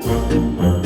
Всі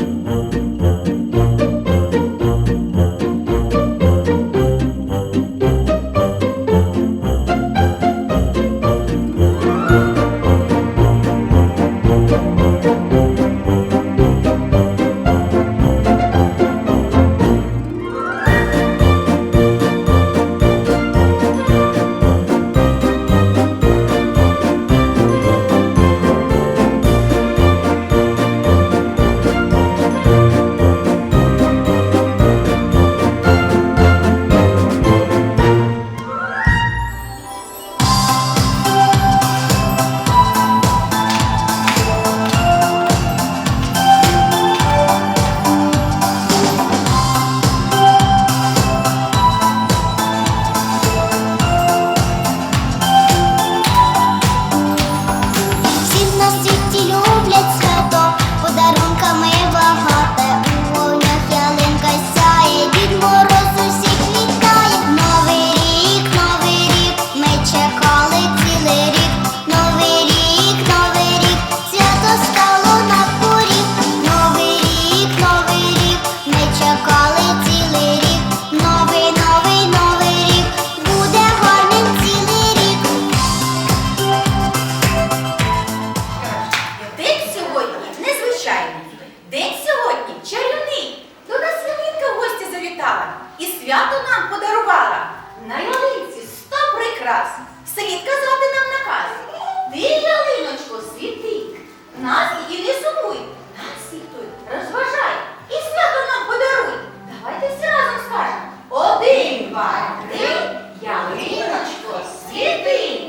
два, три, ялиночко, світи.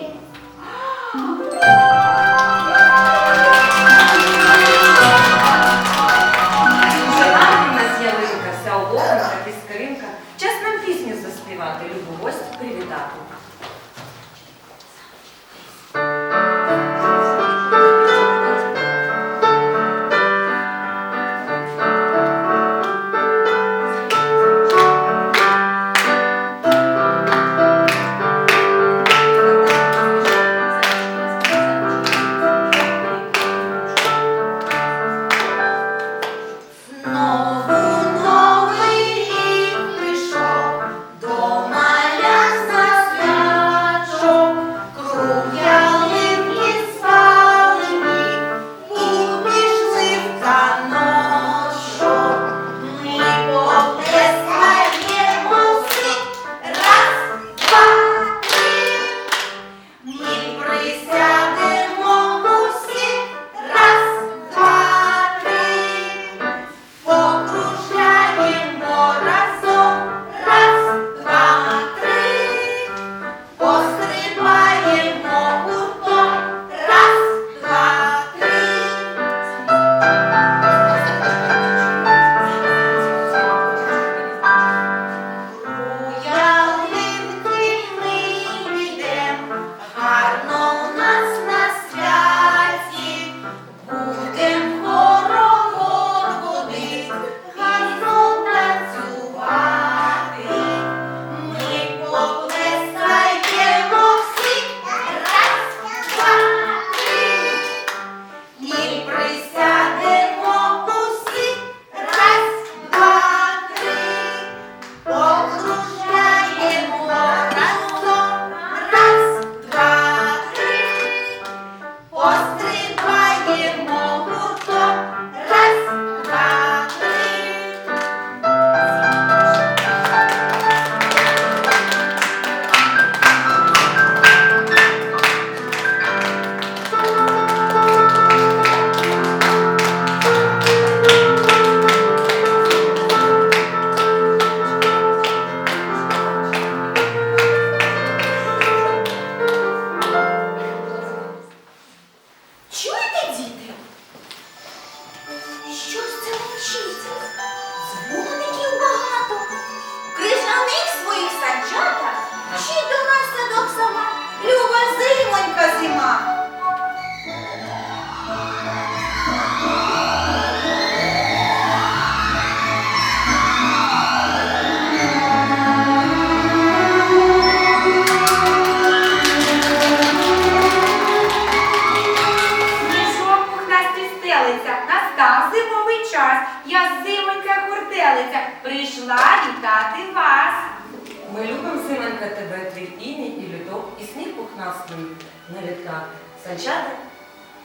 наслою налітка санчата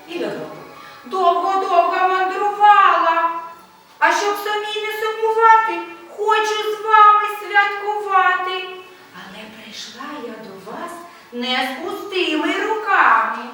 і лягла. Довго-довго мандрувала, а щоб самі не сумувати, хочу з вами святкувати. Але прийшла я до вас не з пустими руками.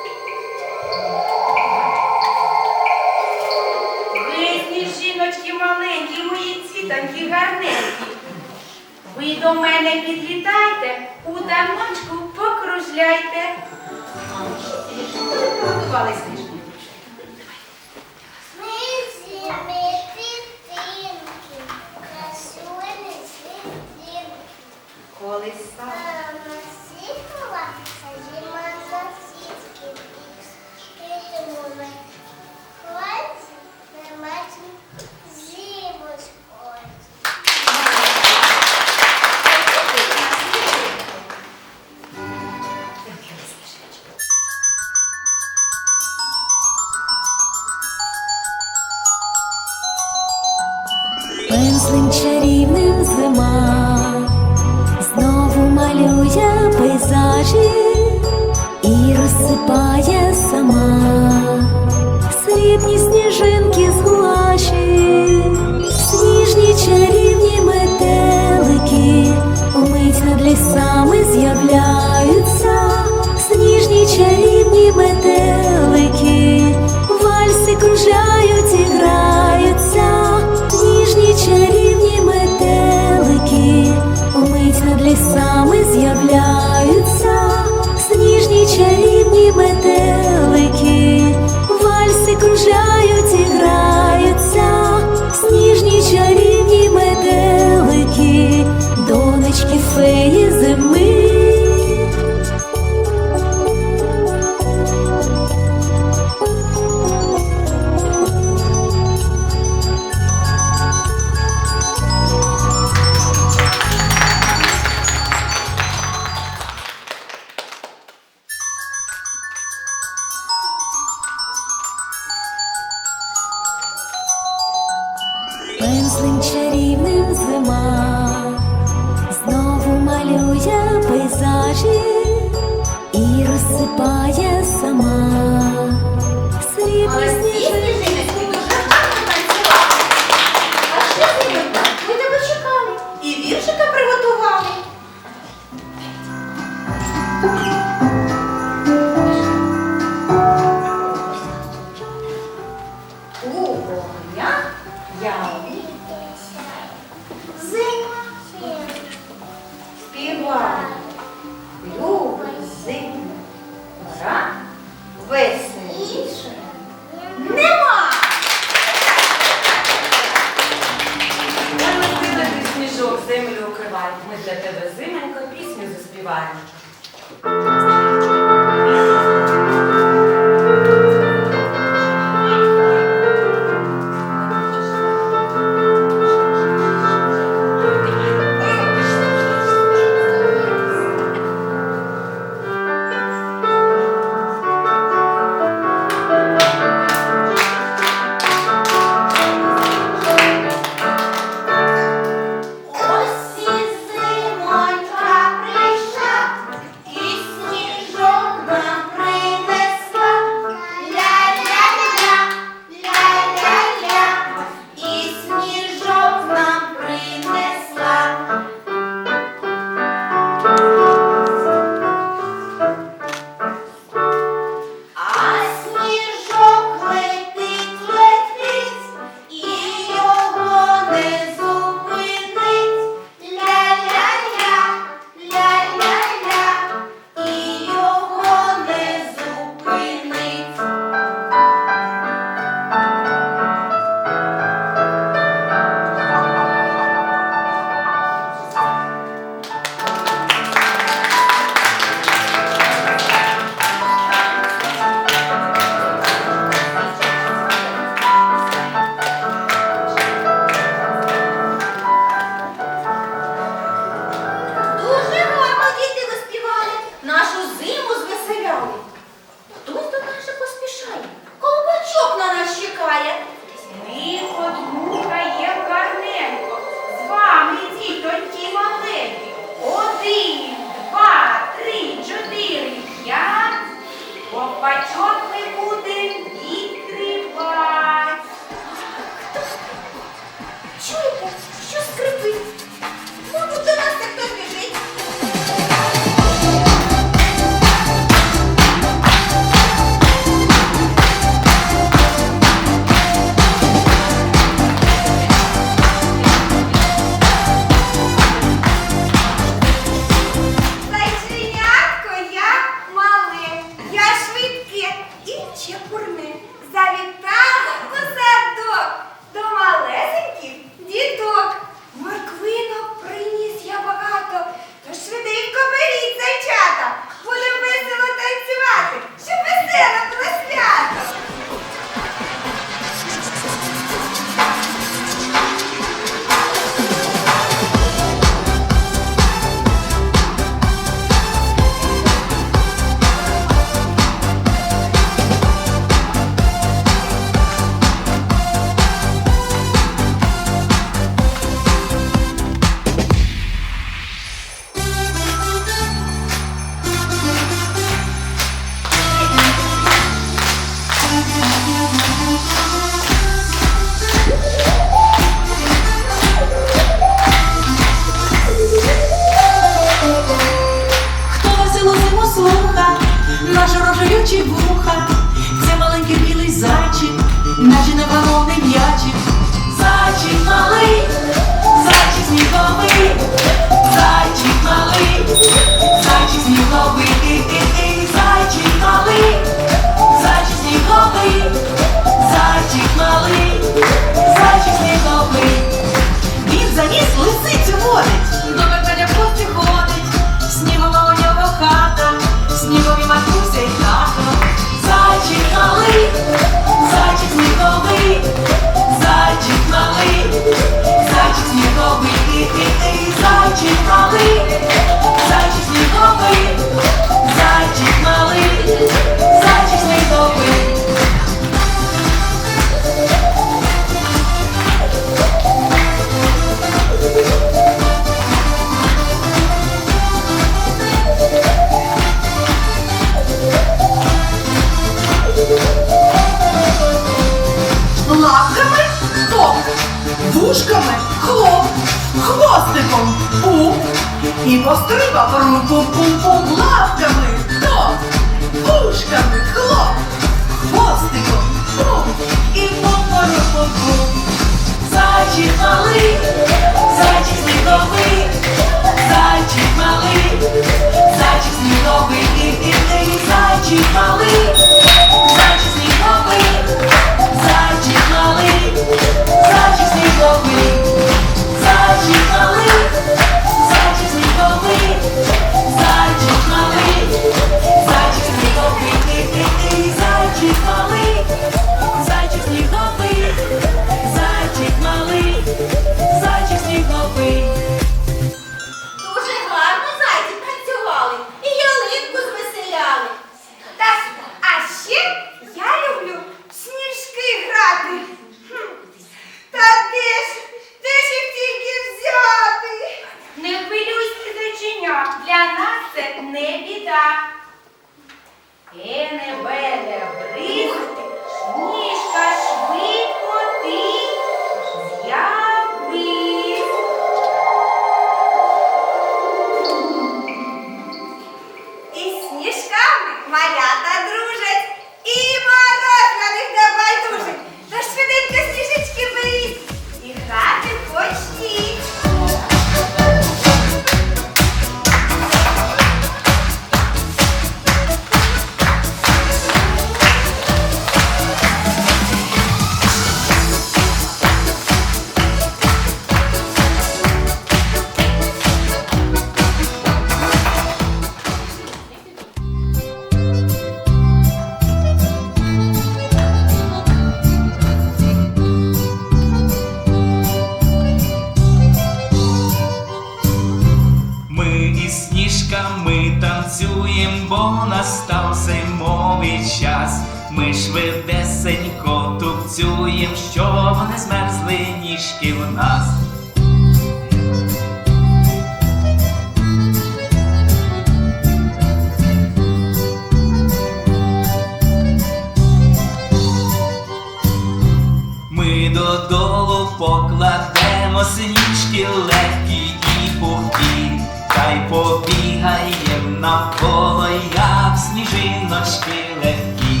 синічки легкі і пухкі, та й побігаєм навколо, як сніжиночки легкі.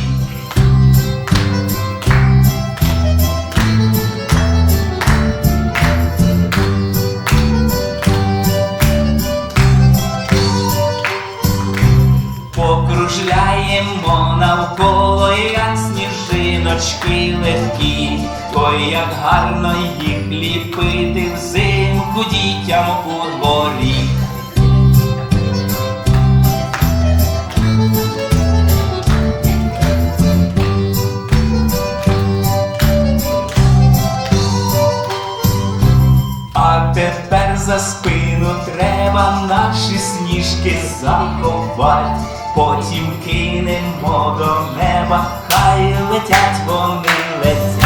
Покружляємо навколо, як сніжиночки легкі. Ой, як гарно їх ліпити взимку дітям у дворі. А тепер за спину треба наші сніжки заховати, потім кинемо до неба, хай летять вони летять.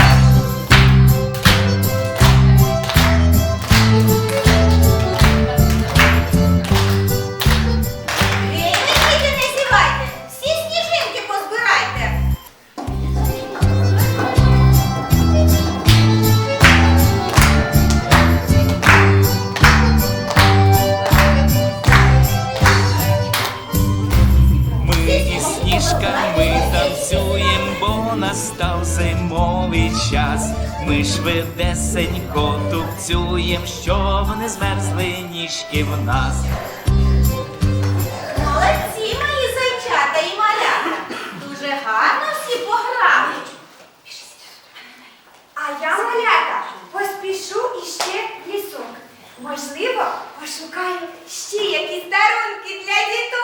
швидесенько тупцюєм, щоб не змерзли ніжки в нас. Молодці мої зайчата і малята. Дуже гарно всі пограли. А я, малята, поспішу іще в лісок. Можливо, пошукаю ще якісь дарунки для діток.